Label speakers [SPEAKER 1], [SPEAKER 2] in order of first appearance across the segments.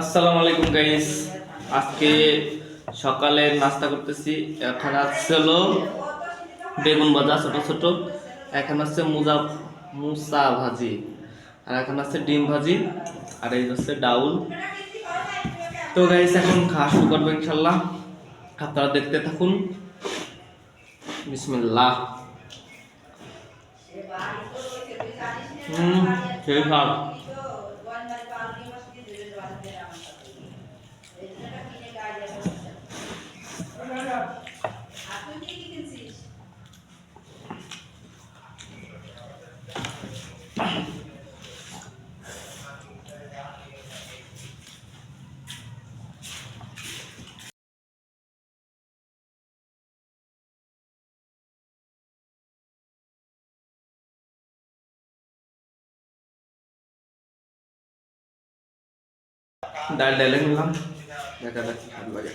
[SPEAKER 1] আসসালামু আলাইকুম গাইস আজকে সকালে নাস্তা করতেছি। এখন আছে হলো বেগুন ভাজা, ছোটো ছোটো। এখন আছে মুজা, মুসা ভাজি। আর এখন আছে ডিম ভাজি। আর এই হচ্ছে ডাউল। তো গাইস এখন খাওয়া শুরু করব ইনশাল্লাহ। আপনারা দেখতে থাকুন। বিসমিল্লাহ। হুম, সেই ভাব ডাল ডালে নিলাম দেখা যাক কি ভালো লাগে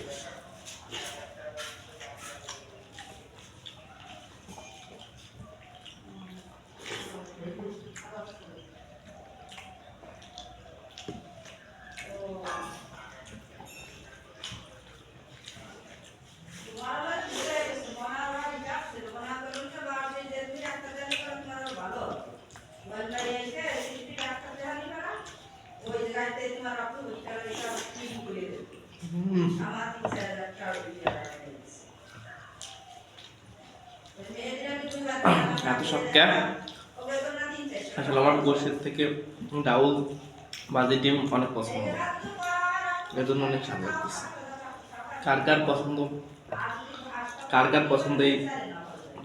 [SPEAKER 1] এত সব ক্যাপ? আসলে আমার গোশের থেকে ডাউল বাজি ডিম অনেক পছন্দ এর জন্য অনেক স্বাদ লাগতেছে। কার কার পছন্দ? কার কার পছন্দ এই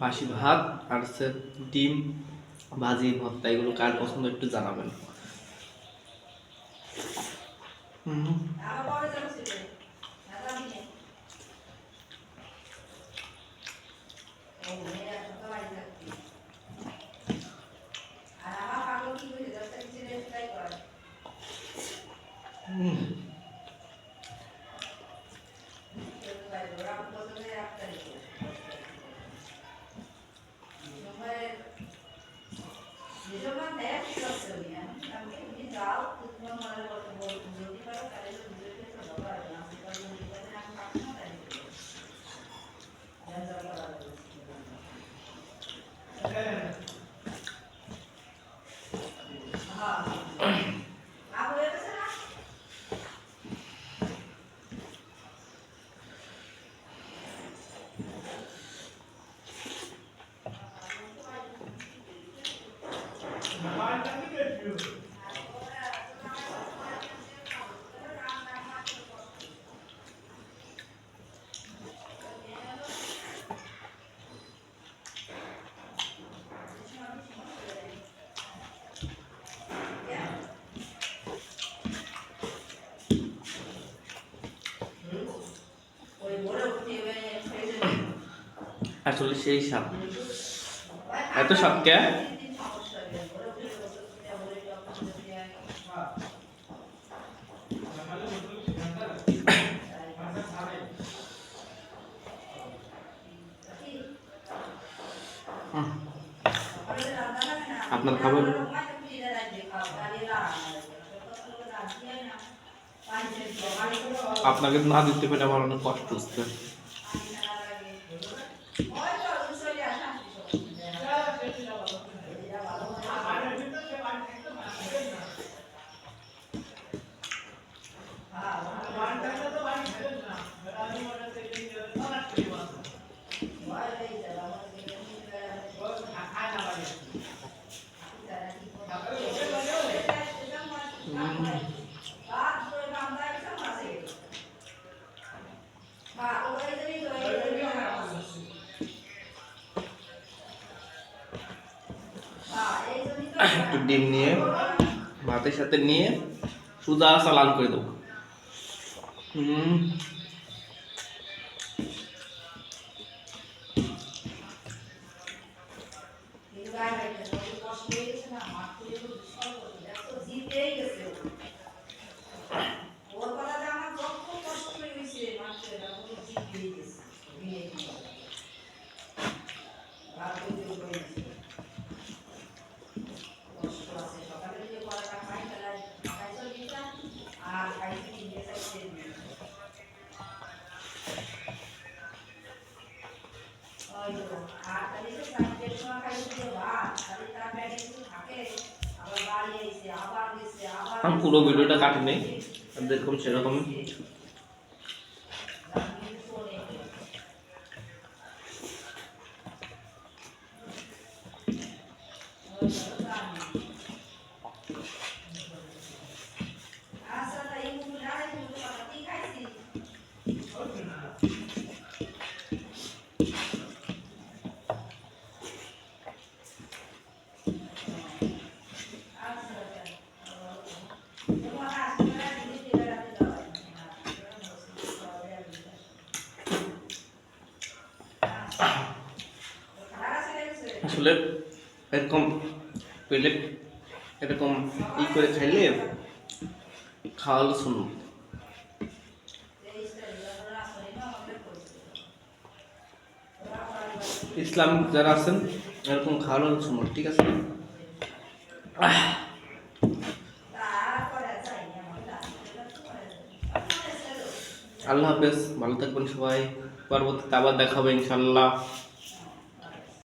[SPEAKER 1] বাসি ভাত আর হচ্ছে ডিম ভাজি ভর্তা, এগুলো কার পছন্দ একটু জানাবেন। হুম আসলে সেই সাপ এত সাপ কে? আপনার খাবার? আপনাকে না দিতে পেরে আমার অনেক কষ্ট হচ্ছে। একটু ডিম নিয়ে ভাতের সাথে নিয়ে সুদা চালান করে দেবো। হুম।
[SPEAKER 2] কষ্ট আছে
[SPEAKER 1] আমি পুরো ভিডিওটা কাটবে দেখুন সেরকম Thank you. আসলে এরকম পেলে এরকম ই করে খাইলে খাওয়ালো শুনুন ইসলামিক যারা আছেন, এরকম খাওয়ালো শুনুন ঠিক আছে? আল্লাহ হাফেজ, ভালো থাকবেন সবাই। পরবর্তীতে আবার দেখাবে ইনশাল্লাহ